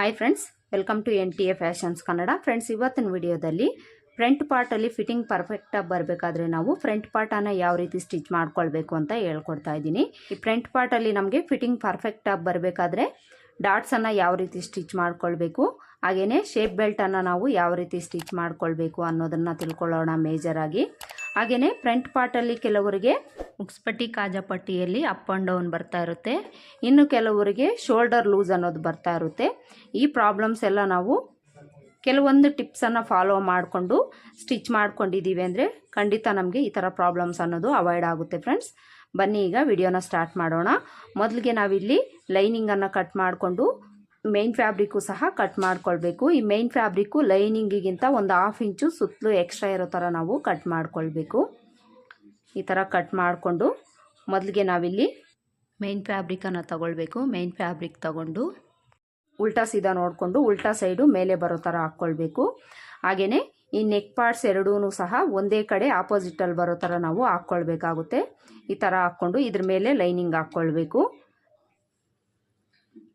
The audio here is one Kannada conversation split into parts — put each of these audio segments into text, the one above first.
Hi friends welcome to N T A fashions Kannada friends ಇವತ್ತಿನ ವಿಡಿಯೋದಲ್ಲಿ ಫ್ರಂಟ್ ಪಾರ್ಟಲ್ಲಿ ಫಿಟ್ಟಿಂಗ್ ಪರ್ಫೆಕ್ಟಾಗಿ ಬರಬೇಕಾದ್ರೆ ನಾವು ಫ್ರಂಟ್ ಪಾರ್ಟನ್ನು ಯಾವ ರೀತಿ ಸ್ಟಿಚ್ ಮಾಡ್ಕೊಳ್ಬೇಕು ಅಂತ ಹೇಳ್ಕೊಡ್ತಾ ಇದ್ದೀನಿ. ಈ ಫ್ರಂಟ್ ಪಾರ್ಟಲ್ಲಿ ನಮಗೆ ಫಿಟ್ಟಿಂಗ್ ಪರ್ಫೆಕ್ಟಾಗಿ ಬರಬೇಕಾದ್ರೆ ಡಾಟ್ಸನ್ನು ಯಾವ ರೀತಿ ಸ್ಟಿಚ್ ಮಾಡ್ಕೊಳ್ಬೇಕು ಹಾಗೆಯೇ ಶೇಪ್ ಬೆಲ್ಟನ್ನು ನಾವು ಯಾವ ರೀತಿ ಸ್ಟಿಚ್ ಮಾಡ್ಕೊಳ್ಬೇಕು ಅನ್ನೋದನ್ನು ತಿಳ್ಕೊಳ್ಳೋಣ ಮೇಜರಾಗಿ ಹಾಗೆಯೇ ಫ್ರಂಟ್ ಪಾರ್ಟಲ್ಲಿ ಕೆಲವರಿಗೆ ಉಕ್ಸ್ಪಟ್ಟಿ ಕಾಜಾಪಟ್ಟಿಯಲ್ಲಿ ಅಪ್ ಆ್ಯಂಡ್ ಡೌನ್ ಬರ್ತಾ ಇರುತ್ತೆ. ಇನ್ನು ಕೆಲವರಿಗೆ ಶೋಲ್ಡರ್ ಲೂಸ್ ಅನ್ನೋದು ಬರ್ತಾ ಇರುತ್ತೆ. ಈ ಪ್ರಾಬ್ಲಮ್ಸ್ ಎಲ್ಲ ನಾವು ಕೆಲವೊಂದು ಟಿಪ್ಸನ್ನು ಫಾಲೋ ಮಾಡಿಕೊಂಡು ಸ್ಟಿಚ್ ಮಾಡ್ಕೊಂಡಿದ್ದೀವಿ ಅಂದರೆ ಖಂಡಿತ ನಮಗೆ ಈ ಥರ ಪ್ರಾಬ್ಲಮ್ಸ್ ಅನ್ನೋದು ಅವಾಯ್ಡ್ ಆಗುತ್ತೆ ಫ್ರೆಂಡ್ಸ್ ಬನ್ನಿ ಈಗ ವಿಡಿಯೋನ ಸ್ಟಾರ್ಟ್ ಮಾಡೋಣ. ಮೊದಲಿಗೆ ನಾವಿಲ್ಲಿ ಲೈನಿಂಗನ್ನು ಕಟ್ ಮಾಡಿಕೊಂಡು ಮೇನ್ ಫ್ಯಾಬ್ರಿಕ್ಕು ಸಹ ಕಟ್ ಮಾಡ್ಕೊಳ್ಬೇಕು. ಈ ಮೇನ್ ಫ್ಯಾಬ್ರಿಕ್ಕು ಲೈನಿಂಗಿಗಿಂತ ಒಂದು ಹಾಫ್ ಇಂಚು ಸುತ್ತಲೂ ಎಕ್ಸ್ಟ್ರಾ ಇರೋ ಥರ ನಾವು ಕಟ್ ಮಾಡ್ಕೊಳ್ಬೇಕು. ಈ ಥರ ಕಟ್ ಮಾಡಿಕೊಂಡು ಮೊದಲಿಗೆ ನಾವಿಲ್ಲಿ ಮೇನ್ ಫ್ಯಾಬ್ರಿಕನ್ನು ತಗೊಳ್ಬೇಕು. ಮೇನ್ ಫ್ಯಾಬ್ರಿಕ್ ತಗೊಂಡು ಉಲ್ಟಾ ಸೀದಾ ನೋಡಿಕೊಂಡು ಉಲ್ಟಾ ಸೈಡು ಮೇಲೆ ಬರೋ ಥರ ಹಾಕ್ಕೊಳ್ಬೇಕು. ಹಾಗೆಯೇ ಈ ನೆಕ್ ಪಾರ್ಟ್ಸ್ ಎರಡೂ ಸಹ ಒಂದೇ ಕಡೆ ಆಪೋಸಿಟಲ್ಲಿ ಬರೋ ಥರ ನಾವು ಹಾಕ್ಕೊಳ್ಬೇಕಾಗುತ್ತೆ. ಈ ಥರ ಹಾಕ್ಕೊಂಡು ಇದ್ರ ಮೇಲೆ ಲೈನಿಂಗ್ ಹಾಕ್ಕೊಳ್ಬೇಕು.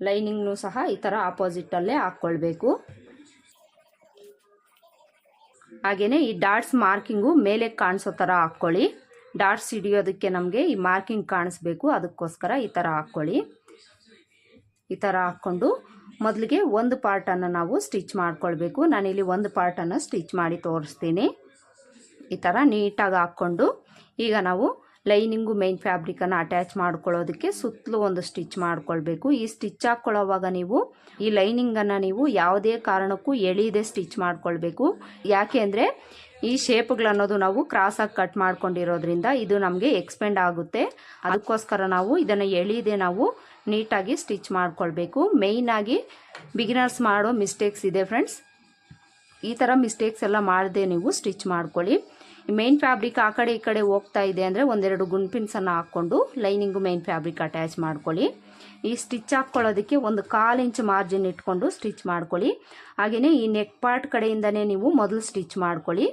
ಲೈನಿಂಗ್ನು ಸಹ ಈ ಥರ ಆಪೋಸಿಟಲ್ಲೇ ಹಾಕ್ಕೊಳ್ಬೇಕು. ಹಾಗೆಯೇ ಈ ಡಾಟ್ಸ್ ಮಾರ್ಕಿಂಗು ಮೇಲೆ ಕಾಣಿಸೋ ಥರ ಹಾಕ್ಕೊಳ್ಳಿ. ಡಾಟ್ಸ್ ಹಿಡಿಯೋದಕ್ಕೆ ನಮಗೆ ಈ ಮಾರ್ಕಿಂಗ್ ಕಾಣಿಸ್ಬೇಕು, ಅದಕ್ಕೋಸ್ಕರ ಈ ಥರ ಹಾಕ್ಕೊಳ್ಳಿ. ಈ ಥರ ಹಾಕ್ಕೊಂಡು ಮೊದಲಿಗೆ ಒಂದು ಪಾರ್ಟನ್ನು ನಾವು ಸ್ಟಿಚ್ ಮಾಡ್ಕೊಳ್ಬೇಕು. ನಾನಿಲ್ಲಿ ಒಂದು ಪಾರ್ಟನ್ನು ಸ್ಟಿಚ್ ಮಾಡಿ ತೋರಿಸ್ತೀನಿ. ಈ ಥರ ನೀಟಾಗಿ ಹಾಕ್ಕೊಂಡು ಈಗ ನಾವು ಲೈನಿಂಗು ಮೇನ್ ಫ್ಯಾಬ್ರಿಕನ್ನು ಅಟ್ಯಾಚ್ ಮಾಡ್ಕೊಳ್ಳೋದಕ್ಕೆ ಸುತ್ತಲೂ ಒಂದು ಸ್ಟಿಚ್ ಮಾಡ್ಕೊಳ್ಬೇಕು. ಈ ಸ್ಟಿಚ್ ಹಾಕ್ಕೊಳ್ಳೋವಾಗ ನೀವು ಈ ಲೈನಿಂಗನ್ನು ನೀವು ಯಾವುದೇ ಕಾರಣಕ್ಕೂ ಎಳೀದೆ ಸ್ಟಿಚ್ ಮಾಡ್ಕೊಳ್ಬೇಕು. ಯಾಕೆ ಅಂದರೆ ಈ ಶೇಪ್ಗಳನ್ನೋದು ನಾವು ಕ್ರಾಸಾಗಿ ಕಟ್ ಮಾಡ್ಕೊಂಡಿರೋದ್ರಿಂದ ಇದು ನಮಗೆ ಎಕ್ಸ್ಪೆಂಡ್ ಆಗುತ್ತೆ. ಅದಕ್ಕೋಸ್ಕರ ನಾವು ಇದನ್ನು ಎಳೀದೆ ನಾವು ನೀಟಾಗಿ ಸ್ಟಿಚ್ ಮಾಡ್ಕೊಳ್ಬೇಕು. ಮೇಯ್ನಾಗಿ ಬಿಗಿನರ್ಸ್ ಮಾಡೋ ಮಿಸ್ಟೇಕ್ಸ್ ಇದೆ ಫ್ರೆಂಡ್ಸ್ ಈ ಥರ ಮಿಸ್ಟೇಕ್ಸ್ ಎಲ್ಲ ಮಾಡದೆ ನೀವು ಸ್ಟಿಚ್ ಮಾಡ್ಕೊಳ್ಳಿ. ಮೇನ್ ಫ್ಯಾಬ್ರಿಕ್ ಆ ಕಡೆ ಈ ಕಡೆ ಹೋಗ್ತಾ ಇದೆ ಅಂದರೆ ಒಂದೆರಡು ಗುಂಡ್ಪಿನ್ಸನ್ನು ಹಾಕ್ಕೊಂಡು ಲೈನಿಂಗು ಮೇನ್ ಫ್ಯಾಬ್ರಿಕ್ ಅಟ್ಯಾಚ್ ಮಾಡ್ಕೊಳ್ಳಿ. ಈ ಸ್ಟಿಚ್ ಹಾಕ್ಕೊಳ್ಳೋದಕ್ಕೆ ಒಂದು ಕಾಲು ಇಂಚ್ ಮಾರ್ಜಿನ್ ಇಟ್ಕೊಂಡು ಸ್ಟಿಚ್ ಮಾಡ್ಕೊಳ್ಳಿ. ಹಾಗೆಯೇ ಈ ನೆಕ್ ಪಾರ್ಟ್ ಕಡೆಯಿಂದನೇ ನೀವು ಮೊದಲು ಸ್ಟಿಚ್ ಮಾಡ್ಕೊಳ್ಳಿ.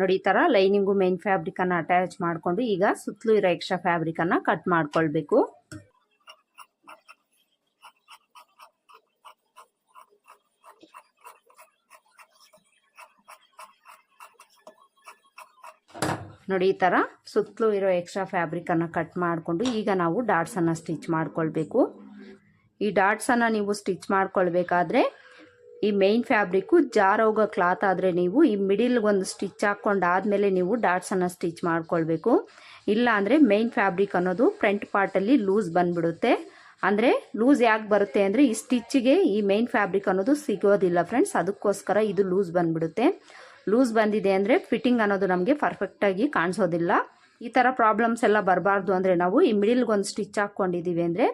ನೋಡಿ ಈ ಥರ ಲೈನಿಂಗು ಮೇನ್ ಫ್ಯಾಬ್ರಿಕನ್ನು ಅಟ್ಯಾಚ್ ಮಾಡಿಕೊಂಡು ಈಗ ಸುತ್ತಲೂ ಇರೋ ಎಕ್ಸ್ಟ್ರಾ ಫ್ಯಾಬ್ರಿಕನ್ನು ಕಟ್ ಮಾಡ್ಕೊಳ್ಬೇಕು. ನೋಡಿ ಈ ಥರ ಸುತ್ತಲೂ ಇರೋ ಎಕ್ಸ್ಟ್ರಾ ಫ್ಯಾಬ್ರಿಕನ್ನು ಕಟ್ ಮಾಡಿಕೊಂಡು ಈಗ ನಾವು ಡಾಟ್ಸನ್ನು ಸ್ಟಿಚ್ ಮಾಡ್ಕೊಳ್ಬೇಕು. ಈ ಡಾಟ್ಸನ್ನು ನೀವು ಸ್ಟಿಚ್ ಮಾಡ್ಕೊಳ್ಬೇಕಾದ್ರೆ ಈ ಮೇನ್ ಫ್ಯಾಬ್ರಿಕ್ಕು ಜಾರೋಗೋ ಕ್ಲಾತ್ ಆದರೆ ನೀವು ಈ ಮಿಡಿಲ್ ಒಂದು ಸ್ಟಿಚ್ ಹಾಕ್ಕೊಂಡಾದಮೇಲೆ ನೀವು ಡಾಟ್ಸನ್ನು ಸ್ಟಿಚ್ ಮಾಡ್ಕೊಳ್ಬೇಕು. ಇಲ್ಲ ಅಂದರೆ ಮೇನ್ ಫ್ಯಾಬ್ರಿಕ್ ಅನ್ನೋದು ಫ್ರಂಟ್ ಪಾರ್ಟಲ್ಲಿ ಲೂಸ್ ಬಂದ್ಬಿಡುತ್ತೆ. ಅಂದರೆ ಲೂಸ್ ಯಾಕೆ ಬರುತ್ತೆ ಅಂದರೆ ಈ ಸ್ಟಿಚ್ಚಿಗೆ ಈ ಮೇನ್ ಫ್ಯಾಬ್ರಿಕ್ ಅನ್ನೋದು ಸಿಗೋದಿಲ್ಲ ಫ್ರೆಂಡ್ಸ್ ಅದಕ್ಕೋಸ್ಕರ ಇದು ಲೂಸ್ ಬಂದ್ಬಿಡುತ್ತೆ. ಲೂಸ್ ಬಂದಿದೆ ಅಂದರೆ ಫಿಟ್ಟಿಂಗ್ ಅನ್ನೋದು ನಮಗೆ ಪರ್ಫೆಕ್ಟಾಗಿ ಕಾಣಿಸೋದಿಲ್ಲ. ಈ ಥರ ಪ್ರಾಬ್ಲಮ್ಸ್ ಎಲ್ಲ ಬರಬಾರ್ದು ಅಂದರೆ ನಾವು ಈ ಮಿಡಿಲ್ಗೆ ಒಂದು ಸ್ಟಿಚ್ ಹಾಕ್ಕೊಂಡಿದ್ದೀವಿ ಅಂದರೆ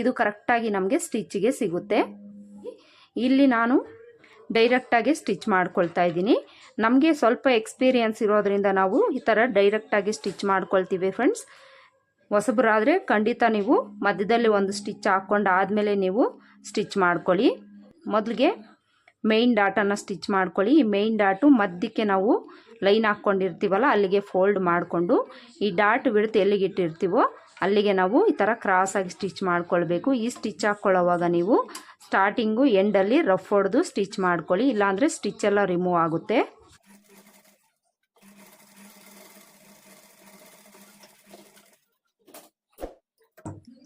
ಇದು ಕರೆಕ್ಟಾಗಿ ನಮಗೆ ಸ್ಟಿಚ್ಚಿಗೆ ಸಿಗುತ್ತೆ. ಇಲ್ಲಿ ನಾನು ಡೈರೆಕ್ಟಾಗಿ ಸ್ಟಿಚ್ ಮಾಡ್ಕೊಳ್ತಾ ಇದ್ದೀನಿ. ನಮಗೆ ಸ್ವಲ್ಪ ಎಕ್ಸ್ಪೀರಿಯನ್ಸ್ ಇರೋದರಿಂದ ನಾವು ಈ ಥರ ಡೈರೆಕ್ಟಾಗಿ ಸ್ಟಿಚ್ ಮಾಡ್ಕೊಳ್ತೀವಿ ಫ್ರೆಂಡ್ಸ್ ಹೊಸಬರಾದರೆ ಖಂಡಿತ ನೀವು ಮಧ್ಯದಲ್ಲಿ ಒಂದು ಸ್ಟಿಚ್ ಹಾಕ್ಕೊಂಡು ಆದಮೇಲೆ ನೀವು ಸ್ಟಿಚ್ ಮಾಡ್ಕೊಳ್ಳಿ. ಮೊದಲಿಗೆ ಮೇಯ್ನ್ ಡಾಟನ್ನು ಸ್ಟಿಚ್ ಮಾಡ್ಕೊಳ್ಳಿ. ಈ ಮೇಯ್ನ್ ಡಾಟು ಮಧ್ಯಕ್ಕೆ ನಾವು ಲೈನ್ ಹಾಕ್ಕೊಂಡಿರ್ತೀವಲ್ಲ ಅಲ್ಲಿಗೆ ಫೋಲ್ಡ್ ಮಾಡಿಕೊಂಡು ಈ ಡಾಟ್ ಬಿಡ್ತು ಎಲ್ಲಿಗೆ ಇಟ್ಟಿರ್ತೀವೋ ಅಲ್ಲಿಗೆ ನಾವು ಈ ಥರ ಕ್ರಾಸಾಗಿ ಸ್ಟಿಚ್ ಮಾಡ್ಕೊಳ್ಬೇಕು. ಈ ಸ್ಟಿಚ್ ಹಾಕ್ಕೊಳ್ಳೋವಾಗ ನೀವು ಸ್ಟಾರ್ಟಿಂಗು ಎಂಡಲ್ಲಿ ರಫ್ ಹೊಡೆದು ಸ್ಟಿಚ್ ಮಾಡ್ಕೊಳ್ಳಿ. ಇಲ್ಲಾಂದರೆ ಸ್ಟಿಚ್ ಎಲ್ಲ ರಿಮೂವ್ ಆಗುತ್ತೆ.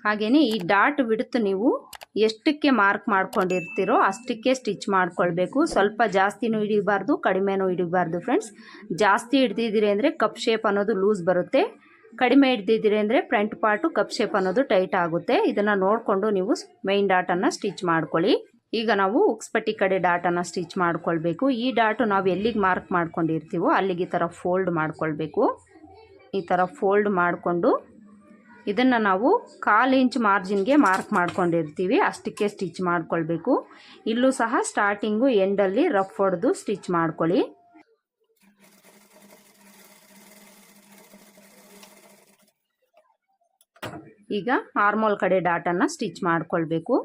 ಹಾಗೆಯೇ ಈ ಡಾಟ್ ಬಿಡ್ತು ನೀವು ಎಷ್ಟಕ್ಕೆ ಮಾರ್ಕ್ ಮಾಡ್ಕೊಂಡಿರ್ತೀರೋ ಅಷ್ಟಕ್ಕೆ ಸ್ಟಿಚ್ ಮಾಡ್ಕೊಳ್ಬೇಕು. ಸ್ವಲ್ಪ ಜಾಸ್ತಿನೂ ಹಿಡಿಬಾರ್ದು, ಕಡಿಮೆನೂ ಹಿಡಿಬಾರ್ದು ಫ್ರೆಂಡ್ಸ್ ಜಾಸ್ತಿ ಹಿಡ್ದಿದ್ದೀರಿ ಅಂದರೆ ಕಪ್ ಶೇಪ್ ಅನ್ನೋದು ಲೂಸ್ ಬರುತ್ತೆ. ಕಡಿಮೆ ಹಿಡ್ದಿದ್ದೀರಿ ಅಂದರೆ ಫ್ರಂಟ್ ಪಾರ್ಟು ಕಪ್ ಶೇಪ್ ಅನ್ನೋದು ಟೈಟ್ ಆಗುತ್ತೆ. ಇದನ್ನು ನೋಡಿಕೊಂಡು ನೀವು ಮೈನ್ ಡಾಟನ್ನು ಸ್ಟಿಚ್ ಮಾಡ್ಕೊಳ್ಳಿ. ಈಗ ನಾವು ಉಕ್ಸ್ಪಟ್ಟಿ ಕಡೆ ಡಾಟನ್ನು ಸ್ಟಿಚ್ ಮಾಡ್ಕೊಳ್ಬೇಕು. ಈ ಡಾಟು ನಾವು ಎಲ್ಲಿಗೆ ಮಾರ್ಕ್ ಮಾಡ್ಕೊಂಡಿರ್ತೀವೋ ಅಲ್ಲಿಗೆ ಈ ಥರ ಫೋಲ್ಡ್ ಮಾಡ್ಕೊಳ್ಬೇಕು. ಈ ಥರ ಫೋಲ್ಡ್ ಮಾಡಿಕೊಂಡು ಇದನ್ನು ನಾವು ಕಾಲು ಇಂಚ್ ಮಾರ್ಜಿನ್ಗೆ ಮಾರ್ಕ್ ಮಾಡ್ಕೊಂಡಿರ್ತೀವಿ. ಅಷ್ಟಕ್ಕೆ ಸ್ಟಿಚ್ ಮಾಡ್ಕೊಳ್ಬೇಕು. ಇಲ್ಲೂ ಸಹ ಸ್ಟಾರ್ಟಿಂಗು ಎಂಡಲ್ಲಿ ರಫ್ ಹೊಡೆದು ಸ್ಟಿಚ್ ಮಾಡ್ಕೊಳ್ಳಿ. ಈಗ ಆರ್ಮೋಲ್ ಕಡೆ ಡಾಟನ್ನು ಸ್ಟಿಚ್ ಮಾಡ್ಕೊಳ್ಬೇಕು.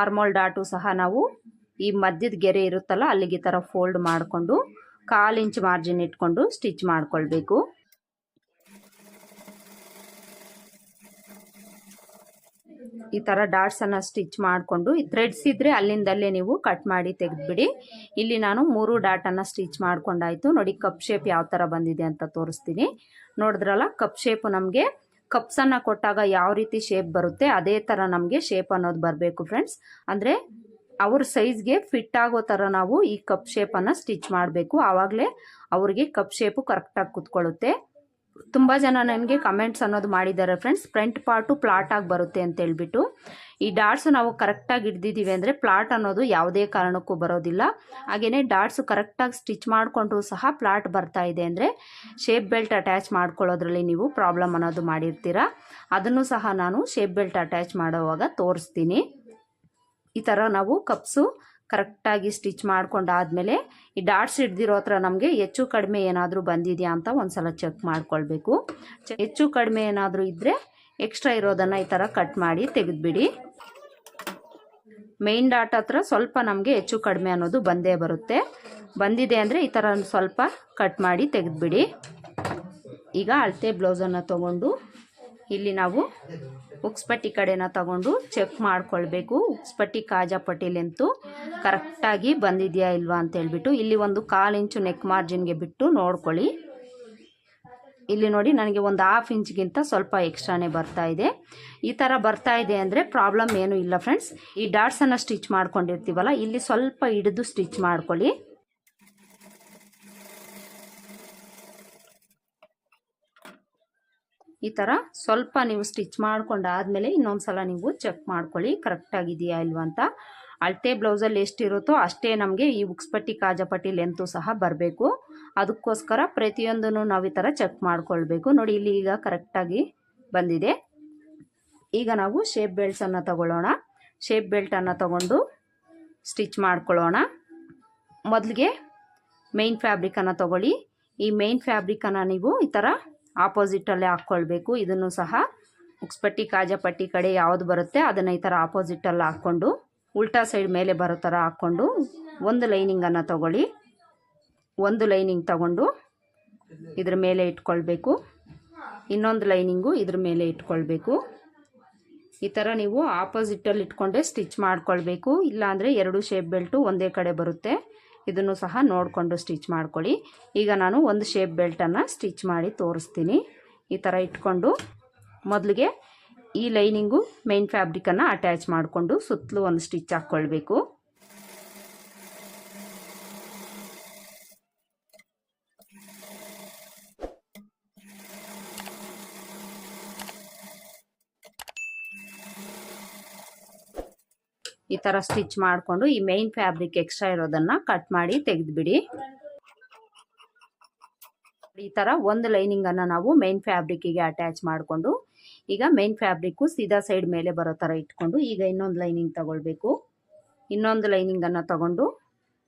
ಆರ್ಮೋಲ್ ಡಾಟು ಸಹ ನಾವು ಈ ಮಧ್ಯದ ಗೆರೆ ಇರುತ್ತಲ್ಲ, ಅಲ್ಲಿಗೆ ಥರ ಫೋಲ್ಡ್ ಮಾಡಿಕೊಂಡು ಕಾಲು ಇಂಚ್ ಮಾರ್ಜಿನ್ ಇಟ್ಕೊಂಡು ಸ್ಟಿಚ್ ಮಾಡ್ಕೊಳ್ಬೇಕು. ಈ ಥರ ಡಾಟ್ಸನ್ನು ಸ್ಟಿಚ್ ಮಾಡಿಕೊಂಡು ಥ್ರೆಡ್ಸ್ ಇದ್ದರೆ ಅಲ್ಲಿಂದಲ್ಲೇ ನೀವು ಕಟ್ ಮಾಡಿ ತೆಗೆದುಬಿಡಿ. ಇಲ್ಲಿ ನಾನು ಮೂರು ಡಾಟನ್ನು ಸ್ಟಿಚ್ ಮಾಡ್ಕೊಂಡಾಯಿತು. ನೋಡಿ, ಕಪ್ ಶೇಪ್ ಯಾವ ಥರ ಬಂದಿದೆ ಅಂತ ತೋರಿಸ್ತೀನಿ. ನೋಡಿದ್ರಲ್ಲ, ಕಪ್ ಶೇಪು ನಮಗೆ ಕಪ್ಸನ್ನು ಕೊಟ್ಟಾಗ ಯಾವ ರೀತಿ ಶೇಪ್ ಬರುತ್ತೆ, ಅದೇ ಥರ ನಮಗೆ ಶೇಪ್ ಅನ್ನೋದು ಬರಬೇಕು ಫ್ರೆಂಡ್ಸ್ ಅಂದರೆ ಅವ್ರ ಸೈಜ್ಗೆ ಫಿಟ್ ಆಗೋ ಥರ ನಾವು ಈ ಕಪ್ ಶೇಪನ್ನು ಸ್ಟಿಚ್ ಮಾಡಬೇಕು. ಆವಾಗಲೇ ಅವ್ರಿಗೆ ಕಪ್ ಶೇಪು ಕರೆಕ್ಟಾಗಿ ಕುತ್ಕೊಳ್ಳುತ್ತೆ. ತುಂಬ ಜನ ನನಗೆ ಕಮೆಂಟ್ಸ್ ಅನ್ನೋದು ಮಾಡಿದ್ದಾರೆ ಫ್ರೆಂಡ್ಸ್ ಫ್ರಂಟ್ ಪಾರ್ಟು ಪ್ಲಾಟ್ ಆಗಿ ಬರುತ್ತೆ ಅಂತ ಹೇಳ್ಬಿಟ್ಟು. ಈ ಡಾಟ್ಸ್ ನಾವು ಕರೆಕ್ಟಾಗಿ ಹಿಡ್ದಿದ್ದೀವಿ ಅಂದರೆ ಪ್ಲಾಟ್ ಅನ್ನೋದು ಯಾವುದೇ ಕಾರಣಕ್ಕೂ ಬರೋದಿಲ್ಲ. ಹಾಗೆಯೇ ಡಾಟ್ಸು ಕರೆಕ್ಟಾಗಿ ಸ್ಟಿಚ್ ಮಾಡಿಕೊಂಡ್ರು ಸಹ ಪ್ಲಾಟ್ ಬರ್ತಾ ಇದೆ ಅಂದರೆ ಶೇಪ್ ಬೆಲ್ಟ್ ಅಟ್ಯಾಚ್ ಮಾಡ್ಕೊಳ್ಳೋದ್ರಲ್ಲಿ ನೀವು ಪ್ರಾಬ್ಲಮ್ ಅನ್ನೋದು ಮಾಡಿರ್ತೀರ. ಅದನ್ನು ಸಹ ನಾನು ಶೇಪ್ ಬೆಲ್ಟ್ ಅಟ್ಯಾಚ್ ಮಾಡೋವಾಗ ತೋರಿಸ್ತೀನಿ. ಈ ಥರ ನಾವು ಕಪ್ಸು ಕರೆಕ್ಟಾಗಿ ಸ್ಟಿಚ್ ಮಾಡ್ಕೊಂಡಾದಮೇಲೆ ಈ ಡಾಟ್ಸ್ ಹಿಡ್ದಿರೋ ಹತ್ರ ನಮಗೆ ಹೆಚ್ಚು ಕಡಿಮೆ ಏನಾದರೂ ಬಂದಿದೆಯಾ ಅಂತ ಒಂದ್ಸಲ ಚೆಕ್ ಮಾಡ್ಕೊಳ್ಬೇಕು. ಹೆಚ್ಚು ಕಡಿಮೆ ಏನಾದರೂ ಇದ್ದರೆ ಎಕ್ಸ್ಟ್ರಾ ಇರೋದನ್ನು ಈ ಥರ ಕಟ್ ಮಾಡಿ ತೆಗೆದುಬಿಡಿ. ಮೇನ್ ಡಾಟ್ ಹತ್ರ ಸ್ವಲ್ಪ ನಮಗೆ ಹೆಚ್ಚು ಕಡಿಮೆ ಅನ್ನೋದು ಬಂದೇ ಬರುತ್ತೆ. ಬಂದಿದೆ ಅಂದರೆ ಈ ಥರ ಸ್ವಲ್ಪ ಕಟ್ ಮಾಡಿ ತೆಗೆದುಬಿಡಿ. ಈಗ ಅಳತೆ ಬ್ಲೌಸನ್ನು ತಗೊಂಡು ಇಲ್ಲಿ ನಾವು ಉಕ್ಸ್ಪಟ್ಟಿ ಕಡೆನ ತಗೊಂಡು ಚೆಕ್ ಮಾಡ್ಕೊಳ್ಬೇಕು. ಉಕ್ಸ್ಪಟ್ಟಿ ಕಾಜಾಪಟ್ಟಿ ಲೆಂತು ಕರೆಕ್ಟಾಗಿ ಬಂದಿದೆಯಾ ಇಲ್ವಾ ಅಂತ ಹೇಳ್ಬಿಟ್ಟು ಇಲ್ಲಿ ಒಂದು ಕಾಲು ಇಂಚು ನೆಕ್ ಮಾರ್ಜಿನ್ಗೆ ಬಿಟ್ಟು ನೋಡ್ಕೊಳ್ಳಿ. ಇಲ್ಲಿ ನೋಡಿ ನನಗೆ ಒಂದು ಹಾಫ್ ಇಂಚ್ಗಿಂತ ಸ್ವಲ್ಪ ಎಕ್ಸ್ಟ್ರಾನೇ ಬರ್ತಾ ಇದೆ. ಈ ಥರ ಬರ್ತಾ ಇದೆ ಅಂದರೆ ಪ್ರಾಬ್ಲಮ್ ಏನೂ ಇಲ್ಲ ಫ್ರೆಂಡ್ಸ್ ಈ ಡಾಟ್ಸನ್ನು ಸ್ಟಿಚ್ ಮಾಡ್ಕೊಂಡಿರ್ತೀವಲ್ಲ, ಇಲ್ಲಿ ಸ್ವಲ್ಪ ಹಿಡಿದು ಸ್ಟಿಚ್ ಮಾಡ್ಕೊಳ್ಳಿ. ಈ ಥರ ಸ್ವಲ್ಪ ನೀವು ಸ್ಟಿಚ್ ಮಾಡ್ಕೊಂಡಾದ್ಮೇಲೆ ಇನ್ನೊಂದು ಸಲ ನೀವು ಚೆಕ್ ಮಾಡ್ಕೊಳ್ಳಿ ಕರೆಕ್ಟಾಗಿದೆಯಾ ಇಲ್ವಾ ಅಂತ. ಅಳತೆ ಬ್ಲೌಸಲ್ಲಿ ಎಷ್ಟಿರುತ್ತೋ ಅಷ್ಟೇ ನಮಗೆ ಈ ಉಕ್ಸ್ಪಟ್ಟಿ ಕಾಜಪಟ್ಟಿ ಲೆಂತು ಸಹ ಬರಬೇಕು. ಅದಕ್ಕೋಸ್ಕರ ಪ್ರತಿಯೊಂದನ್ನು ನಾವು ಈ ಥರ ಚೆಕ್ ಮಾಡ್ಕೊಳ್ಬೇಕು. ನೋಡಿ, ಇಲ್ಲಿ ಈಗ ಕರೆಕ್ಟಾಗಿ ಬಂದಿದೆ. ಈಗ ನಾವು ಶೇಪ್ ಬೆಲ್ಟ್ಸನ್ನು ತಗೊಳ್ಳೋಣ. ಶೇಪ್ ಬೆಲ್ಟನ್ನು ತಗೊಂಡು ಸ್ಟಿಚ್ ಮಾಡ್ಕೊಳ್ಳೋಣ. ಮೊದಲಿಗೆ ಮೇನ್ ಫ್ಯಾಬ್ರಿಕನ್ನು ತಗೊಳ್ಳಿ. ಈ ಮೇನ್ ಫ್ಯಾಬ್ರಿಕನ್ನು ನೀವು ಈ ಥರ ಆಪೋಸಿಟಲ್ಲೇ ಹಾಕ್ಕೊಳ್ಬೇಕು. ಇದನ್ನು ಸಹ ಉಕ್ಸ್ಪಟ್ಟಿ ಕಾಜಾಪಟ್ಟಿ ಕಡೆ ಯಾವುದು ಬರುತ್ತೆ ಅದನ್ನು ಈ ಥರ ಆಪೋಸಿಟಲ್ಲಿ ಹಾಕ್ಕೊಂಡು, ಉಲ್ಟಾ ಸೈಡ್ ಮೇಲೆ ಬರೋ ಥರ ಹಾಕ್ಕೊಂಡು ಒಂದು ಲೈನಿಂಗನ್ನು ತಗೊಳ್ಳಿ. ಒಂದು ಲೈನಿಂಗ್ ತಗೊಂಡು ಇದ್ರ ಮೇಲೆ ಇಟ್ಕೊಳ್ಬೇಕು. ಇನ್ನೊಂದು ಲೈನಿಂಗು ಇದ್ರ ಮೇಲೆ ಇಟ್ಕೊಳ್ಬೇಕು. ಈ ಥರ ನೀವು ಆಪೋಸಿಟಲ್ಲಿ ಇಟ್ಕೊಂಡೆ ಸ್ಟಿಚ್ ಮಾಡ್ಕೊಳ್ಬೇಕು. ಇಲ್ಲಾಂದರೆ ಎರಡು ಶೇಪ್ ಬೆಲ್ಟು ಒಂದೇ ಕಡೆ ಬರುತ್ತೆ. ಇದನ್ನು ಸಹ ನೋಡಿಕೊಂಡು ಸ್ಟಿಚ್ ಮಾಡ್ಕೊಳ್ಳಿ. ಈಗ ನಾನು ಒಂದು ಶೇಪ್ ಬೆಲ್ಟನ್ನು ಸ್ಟಿಚ್ ಮಾಡಿ ತೋರಿಸ್ತೀನಿ. ಈ ಥರ ಇಟ್ಕೊಂಡು ಮೊದಲಿಗೆ ಈ ಲೈನಿಂಗು ಮೇನ್ ಫ್ಯಾಬ್ರಿಕನ್ನು ಅಟ್ಯಾಚ್ ಮಾಡಿಕೊಂಡು ಸುತ್ತಲೂ ಒಂದು ಸ್ಟಿಚ್ ಹಾಕ್ಕೊಳ್ಬೇಕು. ಈ ಥರ ಸ್ಟಿಚ್ ಮಾಡಿಕೊಂಡು ಈ ಮೇನ್ ಫ್ಯಾಬ್ರಿಕ್ ಎಕ್ಸ್ಟ್ರಾ ಇರೋದನ್ನು ಕಟ್ ಮಾಡಿ ತೆಗೆದುಬಿಡಿ. ಈ ಥರ ಒಂದು ಲೈನಿಂಗನ್ನು ನಾವು ಮೇನ್ ಫ್ಯಾಬ್ರಿಕ್ಕಿಗೆ ಅಟ್ಯಾಚ್ ಮಾಡಿಕೊಂಡು, ಈಗ ಮೇನ್ ಫ್ಯಾಬ್ರಿಕ್ಕು ಸೀದಾ ಸೈಡ್ ಮೇಲೆ ಬರೋ ಥರ ಇಟ್ಕೊಂಡು ಈಗ ಇನ್ನೊಂದು ಲೈನಿಂಗ್ ತಗೊಳ್ಬೇಕು. ಇನ್ನೊಂದು ಲೈನಿಂಗನ್ನು ತಗೊಂಡು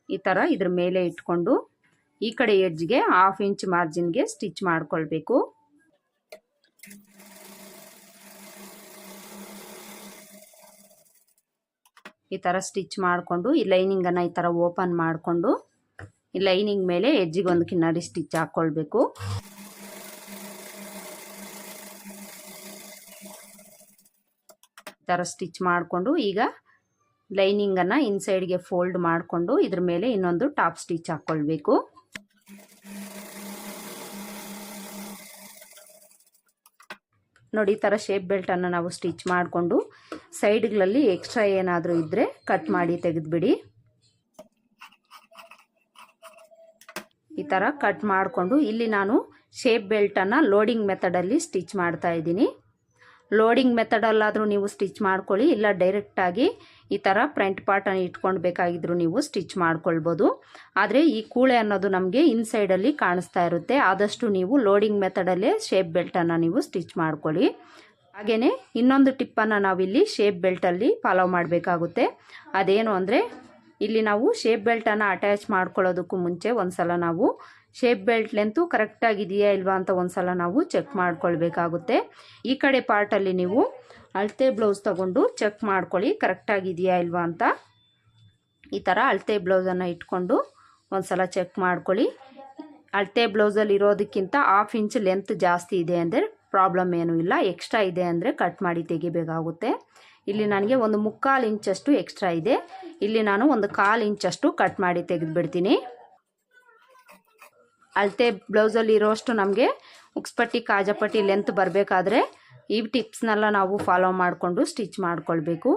ಈ ಥರ ಇದ್ರ ಮೇಲೆ ಇಟ್ಕೊಂಡು ಈ ಕಡೆ ಎಡ್ಜ್ಗೆ ಹಾಫ್ ಇಂಚ್ ಮಾರ್ಜಿನ್ಗೆ ಸ್ಟಿಚ್ ಮಾಡ್ಕೊಳ್ಬೇಕು. ಈ ಥರ ಸ್ಟಿಚ್ ಮಾಡಿಕೊಂಡು, ಈ ಲೈನಿಂಗನ್ನು ಈ ಥರ ಓಪನ್ ಮಾಡಿಕೊಂಡು, ಈ ಲೈನಿಂಗ್ ಮೇಲೆ ಎಜ್ಜಿಗೊಂದು ಒಂದು ಕಿನ್ನರಿ ಸ್ಟಿಚ್ ಹಾಕ್ಕೊಳ್ಬೇಕು ಈ ಥರ ಸ್ಟಿಚ್ ಮಾಡಿಕೊಂಡು, ಈಗ ಲೈನಿಂಗನ್ನು ಇನ್ಸೈಡ್ಗೆ ಫೋಲ್ಡ್ ಮಾಡಿಕೊಂಡು, ಇದ್ರ ಮೇಲೆ ಇನ್ನೊಂದು ಟಾಪ್ ಸ್ಟಿಚ್ ಹಾಕ್ಕೊಳ್ಬೇಕು ನೋಡಿ, ಈ ಥರ ಶೇಪ್ ಬೆಲ್ಟನ್ನು ನಾವು ಸ್ಟಿಚ್ ಮಾಡಿಕೊಂಡು ಸೈಡ್ಗಳಲ್ಲಿ ಎಕ್ಸ್ಟ್ರಾ ಏನಾದರೂ ಇದ್ದರೆ ಕಟ್ ಮಾಡಿ ತೆಗೆದುಬಿಡಿ. ಈ ಥರ ಕಟ್ ಮಾಡಿಕೊಂಡು ಇಲ್ಲಿ ನಾನು ಶೇಪ್ ಬೆಲ್ಟನ್ನು ಲೋಡಿಂಗ್ ಮೆಥಡಲ್ಲಿ ಸ್ಟಿಚ್ ಮಾಡ್ತಾ ಇದ್ದೀನಿ. ಲೋಡಿಂಗ್ ಮೆಥಡಲ್ಲಾದರೂ ನೀವು ಸ್ಟಿಚ್ ಮಾಡ್ಕೊಳ್ಳಿ, ಇಲ್ಲ ಡೈರೆಕ್ಟಾಗಿ ಈ ಥರ ಫ್ರಂಟ್ ಪಾರ್ಟನ್ನು ಇಟ್ಕೊಂಡು ಬೇಕಾಗಿದ್ದರೂ ನೀವು ಸ್ಟಿಚ್ ಮಾಡ್ಕೊಳ್ಬೋದು. ಆದರೆ ಈ ಕೂಳೆ ಅನ್ನೋದು ನಮಗೆ ಇನ್ಸೈಡಲ್ಲಿ ಕಾಣಿಸ್ತಾ ಇರುತ್ತೆ. ಆದಷ್ಟು ನೀವು ಲೋಡಿಂಗ್ ಮೆಥಡಲ್ಲೇ ಶೇಪ್ ಬೆಲ್ಟನ್ನು ನೀವು ಸ್ಟಿಚ್ ಮಾಡ್ಕೊಳ್ಳಿ. ಹಾಗೆಯೇ ಇನ್ನೊಂದು ಟಿಪ್ಪನ್ನು ನಾವಿಲ್ಲಿ ಶೇಪ್ ಬೆಲ್ಟಲ್ಲಿ ಫಾಲೋ ಮಾಡಬೇಕಾಗುತ್ತೆ. ಅದೇನು ಅಂದರೆ ಇಲ್ಲಿ ನಾವು ಶೇಪ್ ಬೆಲ್ಟನ್ನು ಅಟ್ಯಾಚ್ ಮಾಡ್ಕೊಳ್ಳೋದಕ್ಕೂ ಮುಂಚೆ ಒಂದು ಸಲ ನಾವು ಶೇಪ್ ಬೆಲ್ಟ್ ಲೆಂತು ಕರೆಕ್ಟಾಗಿದೆಯಾ ಇಲ್ವಾ ಅಂತ ಒಂದು ಸಲ ನಾವು ಚೆಕ್ ಮಾಡ್ಕೊಳ್ಬೇಕಾಗುತ್ತೆ. ಈ ಕಡೆ ಪಾರ್ಟಲ್ಲಿ ನೀವು ಅಳತೆ ಬ್ಲೌಸ್ ತಗೊಂಡು ಚೆಕ್ ಮಾಡ್ಕೊಳ್ಳಿ ಕರೆಕ್ಟಾಗಿದೆಯಾ ಇಲ್ವಾ ಅಂತ. ಈ ಥರ ಅಳತೆ ಬ್ಲೌಸನ್ನು ಇಟ್ಕೊಂಡು ಒಂದು ಸಲ ಚೆಕ್ ಮಾಡ್ಕೊಳ್ಳಿ. ಅಳತೆ ಬ್ಲೌಸಲ್ಲಿ ಇರೋದಕ್ಕಿಂತ ಹಾಫ್ ಇಂಚ್ ಲೆಂತ್ ಜಾಸ್ತಿ ಇದೆ ಅಂದರೆ ಪ್ರಾಬ್ಲಮ್ ಏನೂ ಇಲ್ಲ. ಎಕ್ಸ್ಟ್ರಾ ಇದೆ ಅಂದರೆ ಕಟ್ ಮಾಡಿ ತೆಗಿಬೇಕಾಗುತ್ತೆ. ಇಲ್ಲಿ ನನಗೆ ಒಂದು ಮುಕ್ಕಾಲು ಇಂಚಷ್ಟು ಎಕ್ಸ್ಟ್ರಾ ಇದೆ. ಇಲ್ಲಿ ನಾನು ಒಂದು ಕಾಲು ಇಂಚಷ್ಟು ಕಟ್ ಮಾಡಿ ತೆಗೆದುಬಿಡ್ತೀನಿ. ಅಳತೆ ಬ್ಲೌಸಲ್ಲಿ ಇರೋಷ್ಟು ನಮಗೆ ಉಕ್ಸ್ಪಟ್ಟಿ ಕಾಜಪಟ್ಟಿ ಲೆಂತ್ ಬರಬೇಕಾದ್ರೆ ಈ ಟಿಪ್ಸ್ನೆಲ್ಲ ನಾವು ಫಾಲೋ ಮಾಡಿಕೊಂಡು ಸ್ಟಿಚ್ ಮಾಡ್ಕೊಳ್ಬೇಕು.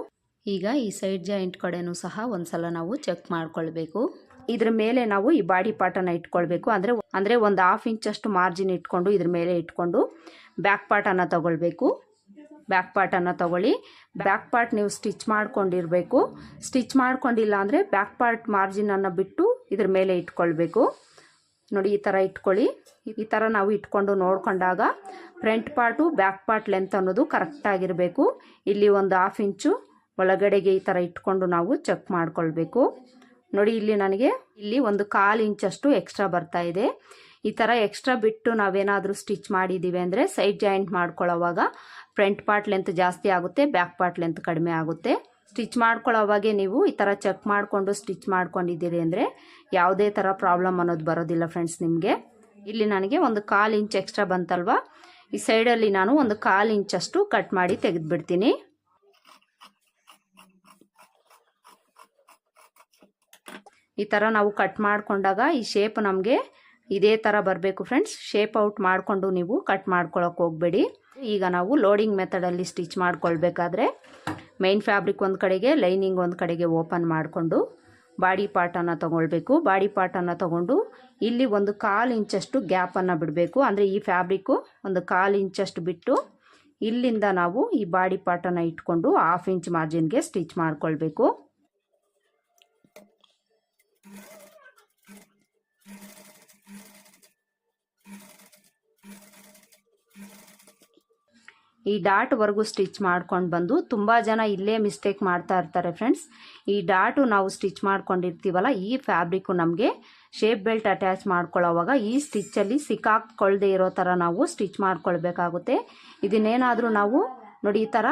ಈಗ ಈ ಸೈಡ್ ಜಾಯಿಂಟ್ ಕಡೆನೂ ಸಹ ಒಂದ್ಸಲ ನಾವು ಚೆಕ್ ಮಾಡ್ಕೊಳ್ಬೇಕು. ಇದ್ರ ಮೇಲೆ ನಾವು ಈ ಬಾಡಿ ಪಾರ್ಟನ್ನು ಇಟ್ಕೊಳ್ಬೇಕು. ಅಂದರೆ ಅಂದರೆ ಒಂದು ಹಾಫ್ ಇಂಚಷ್ಟು ಮಾರ್ಜಿನ್ ಇಟ್ಕೊಂಡು ಇದ್ರ ಮೇಲೆ ಇಟ್ಕೊಂಡು ಬ್ಯಾಕ್ ಪಾರ್ಟನ್ನು ತಗೊಳ್ಬೇಕು. ಬ್ಯಾಕ್ ಪಾರ್ಟನ್ನು ತಗೊಳ್ಳಿ. ಬ್ಯಾಕ್ ಪಾರ್ಟ್ ನೀವು ಸ್ಟಿಚ್ ಮಾಡ್ಕೊಂಡಿರಬೇಕು. ಸ್ಟಿಚ್ ಮಾಡ್ಕೊಂಡಿಲ್ಲ ಅಂದರೆ ಬ್ಯಾಕ್ ಪಾರ್ಟ್ ಮಾರ್ಜಿನನ್ನು ಬಿಟ್ಟು ಇದ್ರ ಮೇಲೆ ಇಟ್ಕೊಳ್ಬೇಕು. ನೋಡಿ, ಈ ಥರ ಇಟ್ಕೊಳ್ಳಿ. ಈ ಥರ ನಾವು ಇಟ್ಕೊಂಡು ನೋಡ್ಕೊಂಡಾಗ front part back part length ಅನ್ನೋದು ಕರೆಕ್ಟಾಗಿರಬೇಕು ಇಲ್ಲಿ ಒಂದು ಹಾಫ್ ಇಂಚು, ಒಳಗಡೆಗೆ ಈ ಥರ ಇಟ್ಕೊಂಡು ನಾವು ಚೆಕ್ ಮಾಡ್ಕೊಳ್ಬೇಕು. ನೋಡಿ, ಇಲ್ಲಿ ನನಗೆ ಇಲ್ಲಿ ಒಂದು ಕಾಲು ಇಂಚಷ್ಟು ಎಕ್ಸ್ಟ್ರಾ ಬರ್ತಾ ಇದೆ. ಈ ಥರ ಎಕ್ಸ್ಟ್ರಾ ಬಿಟ್ಟು ನಾವೇನಾದರೂ ಸ್ಟಿಚ್ ಮಾಡಿದ್ದೀವಿ ಅಂದರೆ ಸೈಡ್ ಜಾಯಿಂಟ್ ಮಾಡ್ಕೊಳ್ಳೋವಾಗ ಫ್ರಂಟ್ ಪಾರ್ಟ್ ಲೆಂತ್ ಜಾಸ್ತಿ ಆಗುತ್ತೆ ಬ್ಯಾಕ್ ಪಾರ್ಟ್ ಲೆಂತ್ ಕಡಿಮೆ ಆಗುತ್ತೆ. ಸ್ಟಿಚ್ ಮಾಡ್ಕೊಳ್ಳೋವಾಗೆ ನೀವು ಈ ಥರ ಚೆಕ್ ಮಾಡಿಕೊಂಡು ಸ್ಟಿಚ್ ಮಾಡ್ಕೊಂಡಿದ್ದೀರಿ ಅಂದರೆ ಯಾವುದೇ ಥರ ಪ್ರಾಬ್ಲಮ್ ಅನ್ನೋದು ಬರೋದಿಲ್ಲ ಫ್ರೆಂಡ್ಸ್ ನಿಮಗೆ. ಇಲ್ಲಿ ನನಗೆ ಒಂದು ಕಾಲು ಇಂಚ್ ಎಕ್ಸ್ಟ್ರಾ ಬಂತಲ್ವಾ? ಈ ಸೈಡಲ್ಲಿ ನಾನು ಒಂದು ಕಾಲು ಇಂಚಷ್ಟು ಕಟ್ ಮಾಡಿ ತೆಗೆದುಬಿಡ್ತೀನಿ. ಈ ಥರ ನಾವು ಕಟ್ ಮಾಡಿಕೊಂಡಾಗ ಈ ಶೇಪ್ ನಮಗೆ ಇದೇ ಥರ ಬರಬೇಕು ಫ್ರೆಂಡ್ಸ್. ಶೇಪ್ ಔಟ್ ಮಾಡಿಕೊಂಡು ನೀವು ಕಟ್ ಮಾಡ್ಕೊಳಕ್ಕೆ ಹೋಗಬೇಡಿ. ಈಗ ನಾವು ಲೋಡಿಂಗ್ ಮೆಥಡಲ್ಲಿ ಸ್ಟಿಚ್ ಮಾಡ್ಕೊಳ್ಬೇಕಾದ್ರೆ ಮೈನ್ ಫ್ಯಾಬ್ರಿಕ್ ಒಂದು ಕಡೆಗೆ ಲೈನಿಂಗ್ ಒಂದು ಕಡೆಗೆ ಓಪನ್ ಮಾಡಿಕೊಂಡು ಬಾಡಿ ಪಾರ್ಟನ್ನು ತೊಗೊಳ್ಬೇಕು. ಬಾಡಿ ಪಾರ್ಟನ್ನು ತೊಗೊಂಡು ಇಲ್ಲಿ ಒಂದು ಕಾಲು ಇಂಚಷ್ಟು ಗ್ಯಾಪನ್ನು ಬಿಡಬೇಕು. ಅಂದರೆ ಈ ಫ್ಯಾಬ್ರಿಕ್ಕು ಒಂದು ಕಾಲು ಇಂಚಷ್ಟು ಬಿಟ್ಟು ಇಲ್ಲಿಂದ ನಾವು ಈ ಬಾಡಿ ಪಾರ್ಟನ್ನು ಇಟ್ಕೊಂಡು ಹಾಫ್ ಇಂಚ್ ಮಾರ್ಜಿನ್ಗೆ ಸ್ಟಿಚ್ ಮಾಡ್ಕೊಳ್ಬೇಕು. ಈ ಡಾಟ್ವರೆಗೂ ಸ್ಟಿಚ್ ಮಾಡ್ಕೊಂಡು ಬಂದು ತುಂಬ ಜನ ಇಲ್ಲೇ ಮಿಸ್ಟೇಕ್ ಮಾಡ್ತಾ ಇರ್ತಾರೆ ಫ್ರೆಂಡ್ಸ್. ಈ ಡಾಟು ನಾವು ಸ್ಟಿಚ್ ಮಾಡ್ಕೊಂಡಿರ್ತೀವಲ್ಲ, ಈ ಫ್ಯಾಬ್ರಿಕ್ಕು ನಮಗೆ ಶೇಪ್ ಬೆಲ್ಟ್ ಅಟ್ಯಾಚ್ ಮಾಡ್ಕೊಳ್ಳೋವಾಗ ಈ ಸ್ಟಿಚ್ಚಲ್ಲಿ ಸಿಕ್ಕಾಕ್ಕೊಳ್ದೆ ಇರೋ ಥರ ನಾವು ಸ್ಟಿಚ್ ಮಾಡ್ಕೊಳ್ಬೇಕಾಗುತ್ತೆ. ಇದನ್ನೇನಾದರೂ ನಾವು ನೋಡಿ, ಈ ಥರ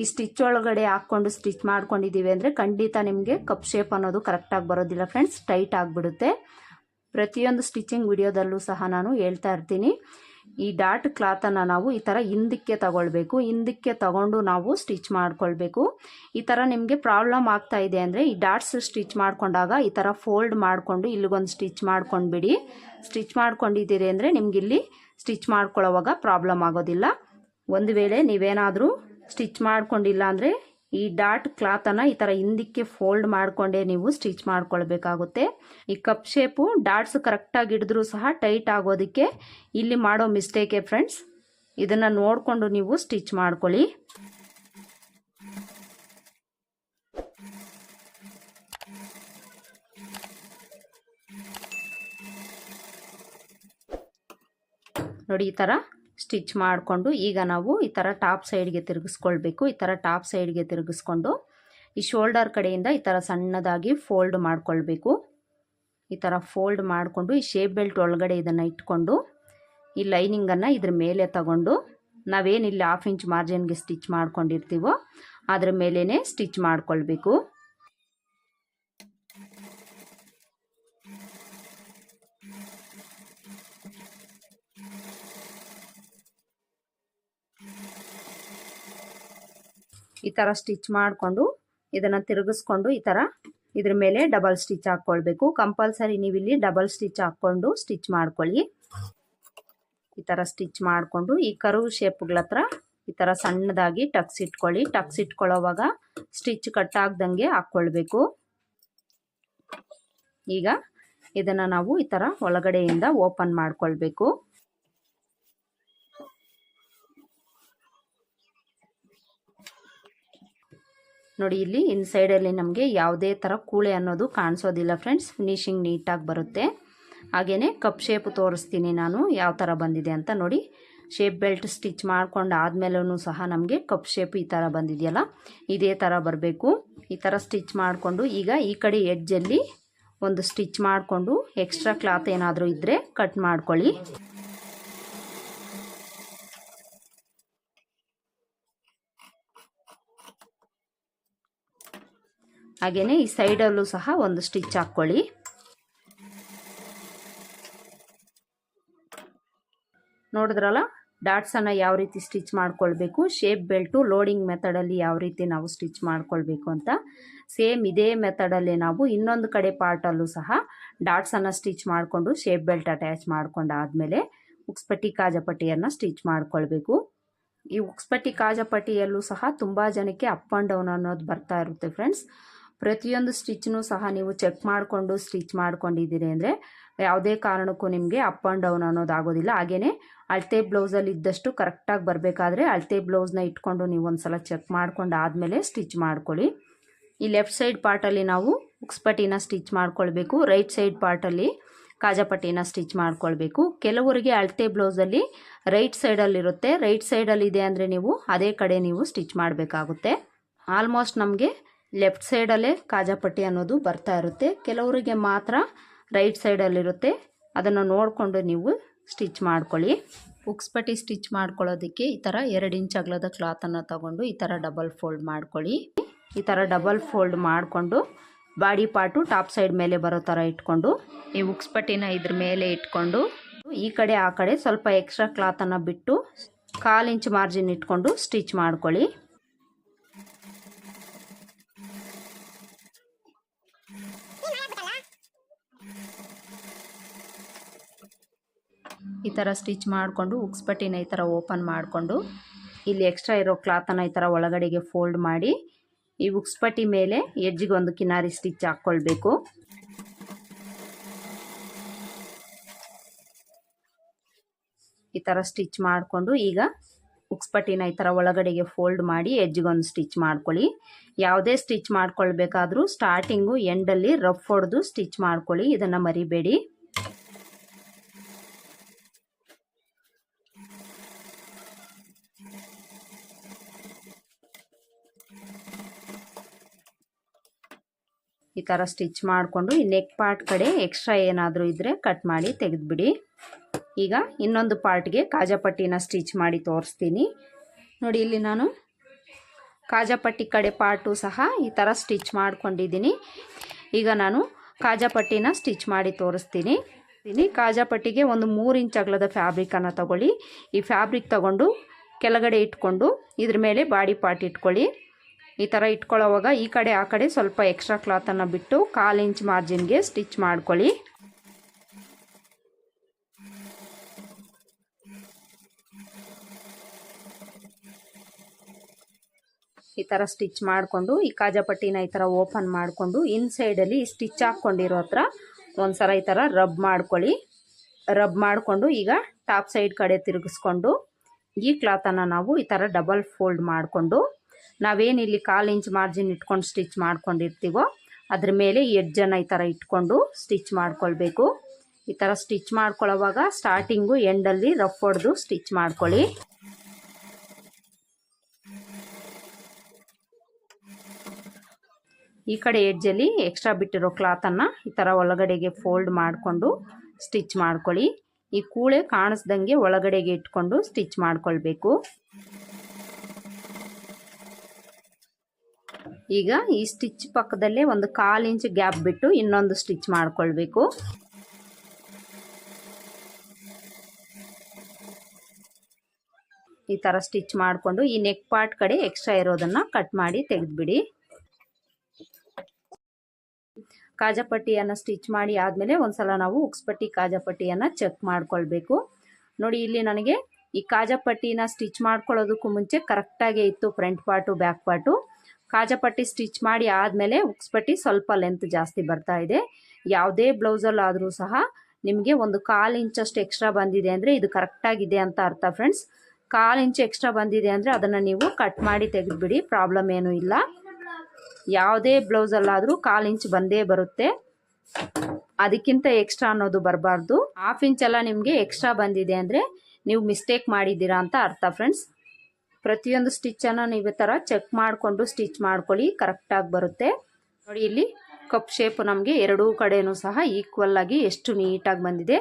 ಈ ಸ್ಟಿಚ್ ಒಳಗಡೆ ಹಾಕ್ಕೊಂಡು ಸ್ಟಿಚ್ ಮಾಡ್ಕೊಂಡಿದ್ದೀವಿ ಅಂದರೆ ಖಂಡಿತ ನಿಮಗೆ ಕಪ್ ಶೇಪ್ ಅನ್ನೋದು ಕರೆಕ್ಟಾಗಿ ಬರೋದಿಲ್ಲ ಫ್ರೆಂಡ್ಸ್, ಟೈಟ್ ಆಗಿಬಿಡುತ್ತೆ. ಪ್ರತಿಯೊಂದು ಸ್ಟಿಚಿಂಗ್ ವಿಡಿಯೋದಲ್ಲೂ ಸಹ ನಾನು ಹೇಳ್ತಾ ಇರ್ತೀನಿ. ಈ ಡಾಟ್ ಕ್ಲಾತನ್ನು ನಾವು ಈ ಥರ ಹಿಂದಕ್ಕೆ ತಗೊಳ್ಬೇಕು. ಹಿಂದಕ್ಕೆ ತಗೊಂಡು ನಾವು ಸ್ಟಿಚ್ ಮಾಡ್ಕೊಳ್ಬೇಕು. ಈ ಥರ ನಿಮಗೆ ಪ್ರಾಬ್ಲಮ್ ಆಗ್ತಾ ಇದೆ ಅಂದರೆ ಈ ಡಾಟ್ಸ್ ಸ್ಟಿಚ್ ಮಾಡ್ಕೊಂಡಾಗ ಈ ಥರ ಫೋಲ್ಡ್ ಮಾಡಿಕೊಂಡು ಇಲ್ಲಿಗೊಂದು ಸ್ಟಿಚ್ ಮಾಡ್ಕೊಂಡ್ಬಿಡಿ. ಸ್ಟಿಚ್ ಮಾಡ್ಕೊಂಡಿದ್ದೀರಿ ಅಂದರೆ ನಿಮ್ಗೆ ಇಲ್ಲಿ ಸ್ಟಿಚ್ ಮಾಡ್ಕೊಳ್ಳೋವಾಗ ಪ್ರಾಬ್ಲಮ್ ಆಗೋದಿಲ್ಲ. ಒಂದು ವೇಳೆ ನೀವೇನಾದರೂ ಸ್ಟಿಚ್ ಮಾಡ್ಕೊಂಡಿಲ್ಲ ಅಂದರೆ ಈ ಡಾಟ್ ಕ್ಲಾತನ್ನು ಈ ಥರ ಹಿಂದಕ್ಕೆ ಫೋಲ್ಡ್ ಮಾಡಿಕೊಂಡೇ ನೀವು ಸ್ಟಿಚ್ ಮಾಡ್ಕೊಳ್ಬೇಕಾಗುತ್ತೆ. ಈ ಕಪ್ ಶೇಪು ಡಾಟ್ಸ್ ಕರೆಕ್ಟಾಗಿ ಹಿಡಿದ್ರೂ ಸಹ ಟೈಟ್ ಆಗೋದಕ್ಕೆ ಇಲ್ಲಿ ಮಾಡೋ ಮಿಸ್ಟೇಕೆ ಫ್ರೆಂಡ್ಸ್, ಇದನ್ನು ನೋಡಿಕೊಂಡು ನೀವು ಸ್ಟಿಚ್ ಮಾಡ್ಕೊಳ್ಳಿ. ನೋಡಿ ಈ ಥರ ಸ್ಟಿಚ್ ಮಾಡಿಕೊಂಡು ಈಗ ನಾವು ಈ ಥರ ಟಾಪ್ ಸೈಡ್ಗೆ ತಿರುಗಿಸ್ಕೊಳ್ಬೇಕು. ಈ ಥರ ಟಾಪ್ ಸೈಡ್ಗೆ ತಿರುಗಿಸ್ಕೊಂಡು ಈ ಶೋಲ್ಡರ್ ಕಡೆಯಿಂದ ಈ ಥರ ಸಣ್ಣದಾಗಿ ಫೋಲ್ಡ್ ಮಾಡ್ಕೊಳ್ಬೇಕು. ಈ ಥರ ಫೋಲ್ಡ್ ಮಾಡಿಕೊಂಡು ಈ ಶೇಪ್ ಬೆಲ್ಟ್ ಒಳಗಡೆ ಇದನ್ನು ಇಟ್ಕೊಂಡು ಈ ಲೈನಿಂಗನ್ನು ಇದ್ರ ಮೇಲೆ ತಗೊಂಡು ನಾವೇನಿಲ್ಲ ಹಾಫ್ ಇಂಚ್ ಮಾರ್ಜಿನ್ಗೆ ಸ್ಟಿಚ್ ಮಾಡ್ಕೊಂಡಿರ್ತೀವೋ ಅದ್ರ ಮೇಲೇ ಸ್ಟಿಚ್ ಮಾಡ್ಕೊಳ್ಬೇಕು. ಥರ ಸ್ಟಿಚ್ ಮಾಡಿಕೊಂಡು ಇದನ್ನು ತಿರುಗಿಸ್ಕೊಂಡು ಈ ಥರ ಇದ್ರ ಮೇಲೆ ಡಬಲ್ ಸ್ಟಿಚ್ ಹಾಕ್ಕೊಳ್ಬೇಕು ಕಂಪಲ್ಸರಿ ನೀವಿಲ್ಲಿ ಡಬಲ್ ಸ್ಟಿಚ್ ಹಾಕ್ಕೊಂಡು ಸ್ಟಿಚ್ ಮಾಡ್ಕೊಳ್ಳಿ. ಈ ಥರ ಸ್ಟಿಚ್ ಮಾಡಿಕೊಂಡು ಈ ಕರು ಶೇಪ್ಗಳ ಹತ್ರ ಈ ಥರ ಸಣ್ಣದಾಗಿ ಟಕ್ಸ್ ಇಟ್ಕೊಳ್ಳಿ. ಟಕ್ಸ್ ಇಟ್ಕೊಳ್ಳೋವಾಗ ಸ್ಟಿಚ್ ಕಟ್ ಆಗ್ದಂಗೆ ಹಾಕ್ಕೊಳ್ಬೇಕು ಈಗ ಇದನ್ನು ನಾವು ಈ ಥರ ಒಳಗಡೆಯಿಂದ ಓಪನ್ ಮಾಡ್ಕೊಳ್ಬೇಕು. ನೋಡಿ, ಇಲ್ಲಿ ಇನ್ಸೈಡಲ್ಲಿ ನಮಗೆ ಯಾವುದೇ ಥರ ಕೂಳೆ ಅನ್ನೋದು ಕಾಣಿಸೋದಿಲ್ಲ ಫ್ರೆಂಡ್ಸ್ ಫಿನಿಶಿಂಗ್ ನೀಟಾಗಿ ಬರುತ್ತೆ. ಹಾಗೆಯೇ ಕಪ್ ಶೇಪ್ ತೋರಿಸ್ತೀನಿ ನಾನು, ಯಾವ ಥರ ಬಂದಿದೆ ಅಂತ ನೋಡಿ. ಶೇಪ್ ಬೆಲ್ಟ್ ಸ್ಟಿಚ್ ಮಾಡ್ಕೊಂಡು ಆದಮೇಲೂ ಸಹ ನಮಗೆ ಕಪ್ ಶೇಪ್ ಈ ಥರ ಬಂದಿದೆಯಲ್ಲ, ಇದೇ ಥರ ಬರಬೇಕು. ಈ ಥರ ಸ್ಟಿಚ್ ಮಾಡಿಕೊಂಡು ಈಗ ಈ ಕಡೆ ಎಡ್ಜಲ್ಲಿ ಒಂದು ಸ್ಟಿಚ್ ಮಾಡಿಕೊಂಡು ಎಕ್ಸ್ಟ್ರಾ ಕ್ಲಾತ್ ಏನಾದರೂ ಇದ್ದರೆ ಕಟ್ ಮಾಡ್ಕೊಳ್ಳಿ. ಹಾಗೆಯೇ ಈ ಸೈಡಲ್ಲೂ ಸಹ ಒಂದು ಸ್ಟಿಚ್ ಹಾಕ್ಕೊಳ್ಳಿ ನೋಡಿದ್ರಲ್ಲ? ಡಾಟ್ಸನ್ನು ಯಾವ ರೀತಿ ಸ್ಟಿಚ್ ಮಾಡ್ಕೊಳ್ಬೇಕು? ಶೇಪ್ ಬೆಲ್ಟು ಲೋಡಿಂಗ್ ಮೆಥಡಲ್ಲಿ ಯಾವ ರೀತಿ ನಾವು ಸ್ಟಿಚ್ ಮಾಡ್ಕೊಳ್ಬೇಕು ಅಂತ. ಸೇಮ್ ಇದೇ ಮೆಥಡಲ್ಲಿ ನಾವು ಇನ್ನೊಂದು ಕಡೆ ಪಾರ್ಟಲ್ಲೂ ಸಹ ಡಾಟ್ಸನ್ನು ಸ್ಟಿಚ್ ಮಾಡಿಕೊಂಡು ಶೇಪ್ ಬೆಲ್ಟ್ ಅಟ್ಯಾಚ್ ಮಾಡ್ಕೊಂಡಾದಮೇಲೆ ಉಕ್ಸ್ಪಟ್ಟಿ ಕಾಜಪಟ್ಟಿಯನ್ನು ಸ್ಟಿಚ್ ಮಾಡ್ಕೊಳ್ಬೇಕು. ಈ ಉಕ್ಸ್ಪಟ್ಟಿ ಕಾಜಪಟ್ಟಿಯಲ್ಲೂ ಸಹ ತುಂಬ ಜನಕ್ಕೆ ಅಪ್ ಆ್ಯಂಡ್ ಡೌನ್ ಅನ್ನೋದು ಬರ್ತಾ ಇರುತ್ತೆ ಫ್ರೆಂಡ್ಸ್ ಪ್ರತಿಯೊಂದು ಸ್ಟಿಚ್ನು ಸಹ ನೀವು ಚೆಕ್ ಮಾಡಿಕೊಂಡು ಸ್ಟಿಚ್ ಮಾಡ್ಕೊಂಡಿದ್ದೀರಿ ಅಂದರೆ ಯಾವುದೇ ಕಾರಣಕ್ಕೂ ನಿಮಗೆ ಅಪ್ ಆ್ಯಂಡ್ ಡೌನ್ ಅನ್ನೋದು ಆಗೋದಿಲ್ಲ ಹಾಗೆಯೇ ಅಳತೆ ಬ್ಲೌಸಲ್ಲಿ ಇದ್ದಷ್ಟು ಕರೆಕ್ಟಾಗಿ ಬರಬೇಕಾದ್ರೆ ಅಳತೆ ಬ್ಲೌಸ್ನ ಇಟ್ಕೊಂಡು ನೀವು ಒಂದು ಸಲ ಚೆಕ್ ಮಾಡ್ಕೊಂಡು ಆದಮೇಲೆ ಸ್ಟಿಚ್ ಮಾಡ್ಕೊಳ್ಳಿ. ಈ ಲೆಫ್ಟ್ ಸೈಡ್ ಪಾರ್ಟಲ್ಲಿ ನಾವು ಉಕ್ಸ್ಪಟ್ಟಿನ ಸ್ಟಿಚ್ ಮಾಡ್ಕೊಳ್ಬೇಕು. ರೈಟ್ ಸೈಡ್ ಪಾರ್ಟಲ್ಲಿ ಕಾಜಾಪಟ್ಟಿನ ಸ್ಟಿಚ್ ಮಾಡ್ಕೊಳ್ಬೇಕು. ಕೆಲವರಿಗೆ ಅಳತೆ ಬ್ಲೌಸಲ್ಲಿ ರೈಟ್ ಸೈಡಲ್ಲಿರುತ್ತೆ ರೈಟ್ ಸೈಡಲ್ಲಿದೆ ಅಂದರೆ ನೀವು ಅದೇ ಕಡೆ ನೀವು ಸ್ಟಿಚ್ ಮಾಡಬೇಕಾಗುತ್ತೆ. ಆಲ್ಮೋಸ್ಟ್ ನಮಗೆ ಲೆಫ್ಟ್ ಸೈಡಲ್ಲೇ ಕಾಜಾಪಟ್ಟಿ ಅನ್ನೋದು ಬರ್ತಾ ಇರುತ್ತೆ. ಕೆಲವರಿಗೆ ಮಾತ್ರ ರೈಟ್ ಸೈಡಲ್ಲಿರುತ್ತೆ ಅದನ್ನು ನೋಡಿಕೊಂಡು ನೀವು ಸ್ಟಿಚ್ ಮಾಡ್ಕೊಳ್ಳಿ. ಉಕ್ಸ್ಪಟ್ಟಿ ಸ್ಟಿಚ್ ಮಾಡ್ಕೊಳ್ಳೋದಕ್ಕೆ ಈ ಥರ ಎರಡು ಇಂಚ್ ಅಗಲದ ಕ್ಲಾತನ್ನು ತಗೊಂಡು ಈ ಥರ ಡಬಲ್ ಫೋಲ್ಡ್ ಮಾಡ್ಕೊಳ್ಳಿ. ಈ ಥರ ಡಬಲ್ ಫೋಲ್ಡ್ ಮಾಡಿಕೊಂಡು ಬಾಡಿ ಪಾರ್ಟು ಟಾಪ್ ಸೈಡ್ ಮೇಲೆ ಬರೋ ಥರ ಇಟ್ಕೊಂಡು ಈ ಉಕ್ಸ್ಪಟ್ಟಿನ ಇದ್ರ ಮೇಲೆ ಇಟ್ಕೊಂಡು ಈ ಕಡೆ ಆ ಕಡೆ ಸ್ವಲ್ಪ ಎಕ್ಸ್ಟ್ರಾ ಕ್ಲಾತನ್ನು ಬಿಟ್ಟು ಕಾಲು ಇಂಚ್ ಮಾರ್ಜಿನ್ ಇಟ್ಕೊಂಡು ಸ್ಟಿಚ್ ಮಾಡ್ಕೊಳ್ಳಿ. ಈ ಥರ ಸ್ಟಿಚ್ ಮಾಡಿಕೊಂಡು ಉಕ್ಸ್ಪಟ್ಟಿನ ಈ ಥರ ಓಪನ್ ಮಾಡಿಕೊಂಡು ಇಲ್ಲಿ ಎಕ್ಸ್ಟ್ರಾ ಇರೋ ಕ್ಲಾತನ್ನು ಈ ಥರ ಒಳಗಡೆಗೆ ಫೋಲ್ಡ್ ಮಾಡಿ ಈ ಉಕ್ಸ್ಪಟ್ಟಿ ಮೇಲೆ ಎಜ್ಜಿಗೆ ಒಂದು ಕಿನಾರಿ ಸ್ಟಿಚ್ ಹಾಕ್ಕೊಳ್ಬೇಕು. ಈ ಥರ ಸ್ಟಿಚ್ ಮಾಡಿಕೊಂಡು ಈಗ ಉಕ್ಸ್ಪಟ್ಟಿನ ಈ ಥರ ಒಳಗಡೆಗೆ ಫೋಲ್ಡ್ ಮಾಡಿ ಎಡ್ಜಿಗೊಂದು ಸ್ಟಿಚ್ ಮಾಡ್ಕೊಳ್ಳಿ. ಯಾವುದೇ ಸ್ಟಿಚ್ ಮಾಡ್ಕೊಳ್ಬೇಕಾದ್ರೂ ಸ್ಟಾರ್ಟಿಂಗು ಎಂಡಲ್ಲಿ ರಫ್ ಹೊಡೆದು ಸ್ಟಿಚ್ ಮಾಡ್ಕೊಳ್ಳಿ. ಇದನ್ನು ಮರಿಬೇಡಿ. ಈ ಥರ ಸ್ಟಿಚ್ ಮಾಡಿಕೊಂಡು ಈ ನೆಕ್ ಪಾರ್ಟ್ ಕಡೆ ಎಕ್ಸ್ಟ್ರಾ ಏನಾದರೂ ಇದ್ದರೆ ಕಟ್ ಮಾಡಿ ತೆಗೆದುಬಿಡಿ. ಈಗ ಇನ್ನೊಂದು ಪಾರ್ಟ್ಗೆ ಕಾಜಾಪಟ್ಟಿನ ಸ್ಟಿಚ್ ಮಾಡಿ ತೋರಿಸ್ತೀನಿ. ನೋಡಿ, ಇಲ್ಲಿ ನಾನು ಕಾಜಾಪಟ್ಟಿ ಕಡೆ ಪಾರ್ಟು ಸಹ ಈ ಥರ ಸ್ಟಿಚ್ ಮಾಡ್ಕೊಂಡಿದ್ದೀನಿ. ಈಗ ನಾನು ಕಾಜಾಪಟ್ಟಿನ ಸ್ಟಿಚ್ ಮಾಡಿ ತೋರಿಸ್ತೀನಿ. ಇದ್ದೀನಿ ಕಾಜಾಪಟ್ಟಿಗೆ ಒಂದು ಮೂರು ಇಂಚ್ ಅಗಲದ ಫ್ಯಾಬ್ರಿಕನ್ನು ತಗೊಳ್ಳಿ. ಈ ಫ್ಯಾಬ್ರಿಕ್ ತಗೊಂಡು ಕೆಳಗಡೆ ಇಟ್ಕೊಂಡು ಇದ್ರ ಮೇಲೆ ಬಾಡಿ ಪಾರ್ಟ್ ಇಟ್ಕೊಳ್ಳಿ. ಈ ಥರ ಇಟ್ಕೊಳ್ಳೋವಾಗ ಈ ಕಡೆ, ಆ ಕಡೆ ಸ್ವಲ್ಪ ಎಕ್ಸ್ಟ್ರಾ ಕ್ಲಾತನ್ನು ಬಿಟ್ಟು ಕಾಲು ಇಂಚ್ ಮಾರ್ಜಿನ್ಗೆ ಸ್ಟಿಚ್ ಮಾಡ್ಕೊಳ್ಳಿ. ಈ ಥರ ಸ್ಟಿಚ್ ಮಾಡಿಕೊಂಡು, ಈ ಕಾಜಾಪಟ್ಟಿನ ಈ ಥರ ಓಪನ್ ಮಾಡಿಕೊಂಡು ಇನ್ಸೈಡಲ್ಲಿ ಸೈಡಲ್ಲಿ ಸ್ಟಿಚ್ ಹಾಕ್ಕೊಂಡಿರೋ ಹತ್ರ ಒಂದು ಸಲ ಈ ಥರ ರಬ್ ಮಾಡ್ಕೊಳ್ಳಿ. ರಬ್ ಮಾಡಿಕೊಂಡು ಈಗ ಟಾಪ್ ಸೈಡ್ ಕಡೆ ತಿರುಗಿಸ್ಕೊಂಡು ಈ ಕ್ಲಾತನ್ನು ನಾವು ಈ ಥರ ಡಬಲ್ ಫೋಲ್ಡ್ ಮಾಡಿಕೊಂಡು ನಾವೇನು ಇಲ್ಲಿ ಕಾಲು ಇಂಚ್ ಮಾರ್ಜಿನ್ ಇಟ್ಕೊಂಡು ಸ್ಟಿಚ್ ಮಾಡ್ಕೊಂಡಿರ್ತೀವೋ ಅದ್ರ ಮೇಲೆ ಎಡ್ಜನ್ನು ಈ ಥರ ಇಟ್ಕೊಂಡು ಸ್ಟಿಚ್ ಮಾಡ್ಕೊಳ್ಬೇಕು. ಈ ಥರ ಸ್ಟಿಚ್ ಮಾಡ್ಕೊಳ್ಳೋವಾಗ ಸ್ಟಾರ್ಟಿಂಗು ಎಂಡಲ್ಲಿ ರಫ್ ಹೊಡೆದು ಸ್ಟಿಚ್ ಮಾಡ್ಕೊಳ್ಳಿ. ಈ ಕಡೆ ಎಡ್ಜಲ್ಲಿ ಎಕ್ಸ್ಟ್ರಾ ಬಿಟ್ಟಿರೋ ಕ್ಲಾತನ್ನು ಈ ಥರ ಒಳಗಡೆಗೆ ಫೋಲ್ಡ್ ಮಾಡಿಕೊಂಡು ಸ್ಟಿಚ್ ಮಾಡ್ಕೊಳ್ಳಿ. ಈ ಕೂಳೆ ಕಾಣಿಸ್ದಂಗೆ ಒಳಗಡೆಗೆ ಇಟ್ಕೊಂಡು ಸ್ಟಿಚ್ ಮಾಡ್ಕೊಳ್ಬೇಕು. ಈಗ ಈ ಸ್ಟಿಚ್ ಪಕ್ಕದಲ್ಲೇ ಒಂದು ಕಾಲು ಇಂಚ್ ಗ್ಯಾಪ್ ಬಿಟ್ಟು ಇನ್ನೊಂದು ಸ್ಟಿಚ್ ಮಾಡ್ಕೊಳ್ಬೇಕು. ಈ ಥರ ಸ್ಟಿಚ್ ಮಾಡಿಕೊಂಡು ಈ ನೆಕ್ ಪಾರ್ಟ್ ಕಡೆ ಎಕ್ಸ್ಟ್ರಾ ಇರೋದನ್ನು ಕಟ್ ಮಾಡಿ ತೆಗೆದುಬಿಡಿ. ಕಾಜಪಟ್ಟಿಯನ್ನು ಸ್ಟಿಚ್ ಮಾಡಿ ಆದಮೇಲೆ ಒಂದ್ಸಲ ನಾವು ಉಕ್ಸ್ಪಟ್ಟಿ ಕಾಜಪಟ್ಟಿಯನ್ನು ಚೆಕ್ ಮಾಡ್ಕೊಳ್ಬೇಕು. ನೋಡಿ, ಇಲ್ಲಿ ನನಗೆ ಈ ಕಾಜಪಟ್ಟಿನ ಸ್ಟಿಚ್ ಮಾಡ್ಕೊಳ್ಳೋದಕ್ಕೂ ಮುಂಚೆ ಕರೆಕ್ಟಾಗೇ ಇತ್ತು ಫ್ರಂಟ್ ಪಾರ್ಟು, ಬ್ಯಾಕ್ ಪಾರ್ಟು. ಕಾಜಪಟ್ಟಿ ಸ್ಟಿಚ್ ಮಾಡಿ ಆದಮೇಲೆ ಉಕ್ಸ್ಪಟ್ಟಿ ಸ್ವಲ್ಪ ಲೆಂತ್ ಜಾಸ್ತಿ ಬರ್ತಾ ಇದೆ. ಯಾವುದೇ ಬ್ಲೌಸಲ್ಲಾದರೂ ಸಹ ನಿಮಗೆ ಒಂದು ಕಾಲು ಇಂಚಷ್ಟು ಎಕ್ಸ್ಟ್ರಾ ಬಂದಿದೆ ಅಂದರೆ ಇದು ಕರೆಕ್ಟಾಗಿದೆ ಅಂತ ಅರ್ಥ ಫ್ರೆಂಡ್ಸ್ ಕಾಲು ಇಂಚ್ ಎಕ್ಸ್ಟ್ರಾ ಬಂದಿದೆ ಅಂದರೆ ಅದನ್ನು ನೀವು ಕಟ್ ಮಾಡಿ ತೆಗೆದುಬಿಡಿ ಪ್ರಾಬ್ಲಮ್ ಏನೂ ಇಲ್ಲ. ಯಾವುದೇ ಬ್ಲೌಸಲ್ಲಾದರೂ ಕಾಲು ಇಂಚ್ ಬಂದೇ ಬರುತ್ತೆ. ಅದಕ್ಕಿಂತ ಎಕ್ಸ್ಟ್ರಾ ಅನ್ನೋದು ಬರಬಾರ್ದು. ಹಾಫ್ ಇಂಚೆಲ್ಲ ನಿಮಗೆ ಎಕ್ಸ್ಟ್ರಾ ಬಂದಿದೆ ಅಂದರೆ ನೀವು ಮಿಸ್ಟೇಕ್ ಮಾಡಿದ್ದೀರಾ ಅಂತ ಅರ್ಥ ಫ್ರೆಂಡ್ಸ್ ಪ್ರತಿಯೊಂದು ಸ್ಟಿಚ್ಚನ್ನು ನೀವು ಈ ಥರ ಚೆಕ್ ಮಾಡಿಕೊಂಡು ಸ್ಟಿಚ್ ಮಾಡ್ಕೊಳ್ಳಿ ಕರೆಕ್ಟಾಗಿ ಬರುತ್ತೆ. ನೋಡಿ ಇಲ್ಲಿ ಕಪ್ ಶೇಪ್ ನಮಗೆ ಎರಡೂ ಕಡೆನೂ ಸಹ ಈಕ್ವಲ್ ಆಗಿ ಎಷ್ಟು ನೀಟಾಗಿ ಬಂದಿದೆ.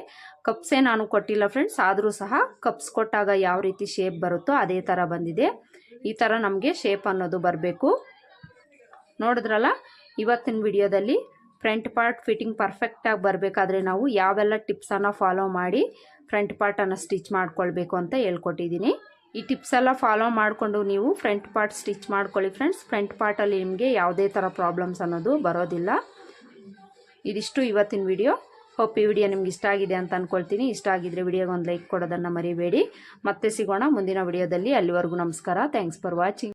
ಕಪ್ಸೇ ನಾನು ಕೊಟ್ಟಿಲ್ಲ ಫ್ರೆಂಡ್ಸ್ ಆದರೂ ಸಹ ಕಪ್ಸ್ ಕೊಟ್ಟಾಗ ಯಾವ ರೀತಿ ಶೇಪ್ ಬರುತ್ತೋ ಅದೇ ಥರ ಬಂದಿದೆ. ಈ ಥರ ನಮಗೆ ಶೇಪ್ ಅನ್ನೋದು ಬರಬೇಕು. ನೋಡಿದ್ರಲ್ಲ, ಇವತ್ತಿನ ವಿಡಿಯೋದಲ್ಲಿ ಫ್ರಂಟ್ ಪಾರ್ಟ್ ಫಿಟ್ಟಿಂಗ್ ಪರ್ಫೆಕ್ಟಾಗಿ ಬರಬೇಕಾದ್ರೆ ನಾವು ಯಾವೆಲ್ಲ ಟಿಪ್ಸನ್ನು ಫಾಲೋ ಮಾಡಿ ಫ್ರಂಟ್ ಪಾರ್ಟನ್ನು ಸ್ಟಿಚ್ ಮಾಡ್ಕೊಳ್ಬೇಕು ಅಂತ ಹೇಳ್ಕೊಟ್ಟಿದ್ದೀನಿ. ಈ ಟಿಪ್ಸ್ ಎಲ್ಲ ಫಾಲೋ ಮಾಡಿಕೊಂಡು ನೀವು ಫ್ರಂಟ್ ಪಾರ್ಟ್ ಸ್ಟಿಚ್ ಮಾಡ್ಕೊಳ್ಳಿ ಫ್ರೆಂಡ್ಸ್ ಫ್ರಂಟ್ ಪಾರ್ಟಲ್ಲಿ ನಿಮಗೆ ಯಾವುದೇ ಥರ ಪ್ರಾಬ್ಲಮ್ಸ್ ಅನ್ನೋದು ಬರೋದಿಲ್ಲ. ಇದಿಷ್ಟು ಇವತ್ತಿನ ವಿಡಿಯೋ ಹೋಪ್ ಈ ವಿಡಿಯೋ ನಿಮ್ಗೆ ಇಷ್ಟ ಆಗಿದೆ ಅಂತ ಅಂದ್ಕೊಳ್ತೀನಿ ಇಷ್ಟ ಆಗಿದ್ರೆ ವಿಡಿಯೋಗೆ ಒಂದು ಲೈಕ್ ಕೊಡೋದನ್ನು ಮರಿಬೇಡಿ. ಮತ್ತೆ ಸಿಗೋಣ ಮುಂದಿನ ವಿಡಿಯೋದಲ್ಲಿ ಅಲ್ಲಿವರೆಗೂ ನಮಸ್ಕಾರ. Thanks for watching